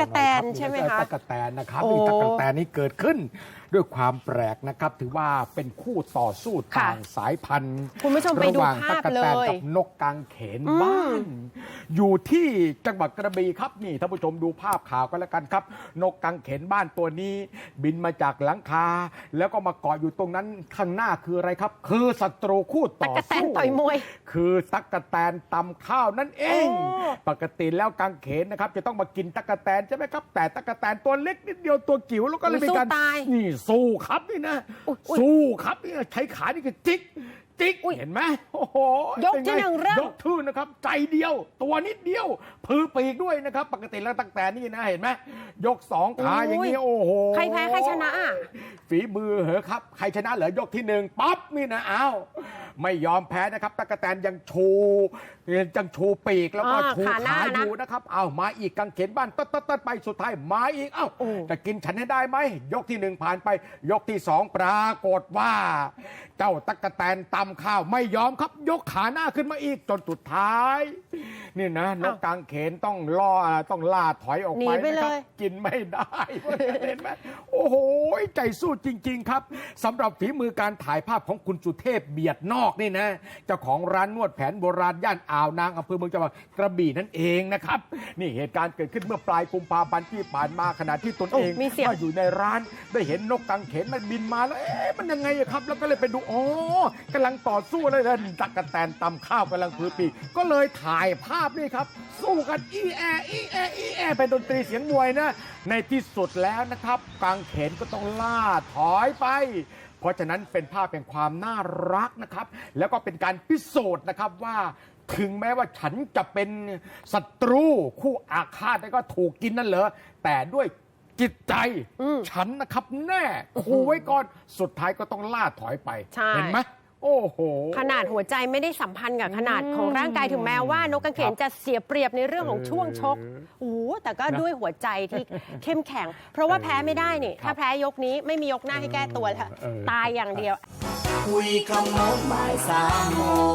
กะแตนใช่ไหมคะตะกะแตนนะครับโอ้นี่ตะกะแตนนี่เกิดขึ้น ด้วยความแปลกนะครับ ถือว่าเป็นคู่ต่อสู้ค่ะต่างสายพันธุ์คุณผู้ชมไปดูระหว่างภาพตะกะแตนเลยกับนกกางเขนอืมบ้าน อยู่ที่จังหวัดกระบี่ครับนี่ท่านผู้ชมดูภาพข่าวกันแล้วกันครับ นกกางเขนบ้านตัวนี้ บินมาจากหลังคา แล้วก็มาเกาะอยู่ตรงนั้นข้างหน้าคืออะไรครับ คือศัตรูคู่ต่ตะอกะแตนสู้ ต่อยมวย คือตักกะแตนตำข้าวนั่นเอง โอ้ปกติแล้วกางเขนนะครับ จะต้องมากินตักกะแตนใช่ไหมครับ แต่ตักกะแตนตัวเล็กนิดเดียวตัวจิ๋วแล้วก็เลยมีการสู้ตายนี่สู้ครับนี่นะอุ๊ยอุ๊ยสู้ครับนี่ใช้ขานี่คือจิกจิกเห็นไหมโอ้โหยกที่หนึ่งเริ่มยกทื่อนะครับ ใจเดียว ตัวนิดเดียวพือปีกด้วยนะครับ ปกติแล้วตักแตนนี่นะเห็นไหมยกสองขาอย่างนี้โอ้โหใครแพ้ใครชนะอะ ฝีมือเหรอครับ ใครชนะเหรอยกที่หนึ่งปั๊บนี่นะอ้าวไม่ยอมแพ้นะครับตะกะแตนยังชูยังชูปีกแล้วก็อ่าชูขาหน้าขานะอยู่นะครับ เอามาอีกกังเขนบ้านตัดตัดตัดไปสุดท้ายมาอีกเอ้าโอ้จะกินฉันให้ได้ไหมยกที่หนึ่งผ่านไป ยกที่สองปรากฏว่า เจ้าตะกะแตนตำข้าวไม่ยอมครับ ยกขาหน้าขึ้นมาอีกจนสุดท้าย นี่นะนกกางเขนต้องล่อต้องล่าถอยออกไปหนีไปนะครับเลยกินไม่ได้เห็นไหมโอ้โหใจสู้จริง ๆ ครับสำหรับฝีมือการถ่ายภาพของคุณสุเทพเบียดนอกนี่นะเจ้าของร้านนวดแผนโบราณย่านอ่าวนางอำเภอเมืองจังหวัดกระบี่นั่นเองนะครับ นี่เหตุการณ์เกิดขึ้นเมื่อปลายกุมภาพันธ์ที่ผ่านมาขณะที่ตนเองโอ้มีเสียงมาอยู่ในร้านได้เห็นนกกังเขนมันบินมาแล้วเอ๊ะมันยังไงอะครับ แล้วก็เลยไปดูอ๋อกำลังต่อสู้เลยนะตักกะแตนตำข้าวกำลังพือปีกก็เลยถ่ายภาพนี่ครับ สู้กันอีแออีแออีแอเป็นดนตรีเสียงมวยนะ ในที่สุดแล้วนะครับกางเขนก็ต้องล่าถอยไป เพราะฉะนั้นเป็นภาพแห่งความน่ารักนะครับ แล้วก็เป็นการพิสูจน์นะครับว่าถึงแม้ว่าฉันจะเป็นศัตรูคู่อาฆาตแล้วก็ถูกกินนั่นเหรอแต่ด้วยจิตใจอืมฉันนะครับแน่ขู่ไว้ก่อนสุดท้ายก็ต้องล่าถอยไปใช่เห็นไหม โอ้โห ขนาดหัวใจไม่ได้สัมพันธ์กับขนาดของร่างกายถึงแม้ว่านกกางเขนครับจะเสียเปรียบในเรื่องของช่วงชกโอ้โหแต่ก็นะด้วยหัวใจที่เข้มแข็ง เพราะว่าแพ้ไม่ได้นี่ครับถ้าแพ้ยกนี้ไม่มียกหน้าให้แก้ตัวแล้วเออตายอย่างเดียว คุยขโมงบ่ายสามโมง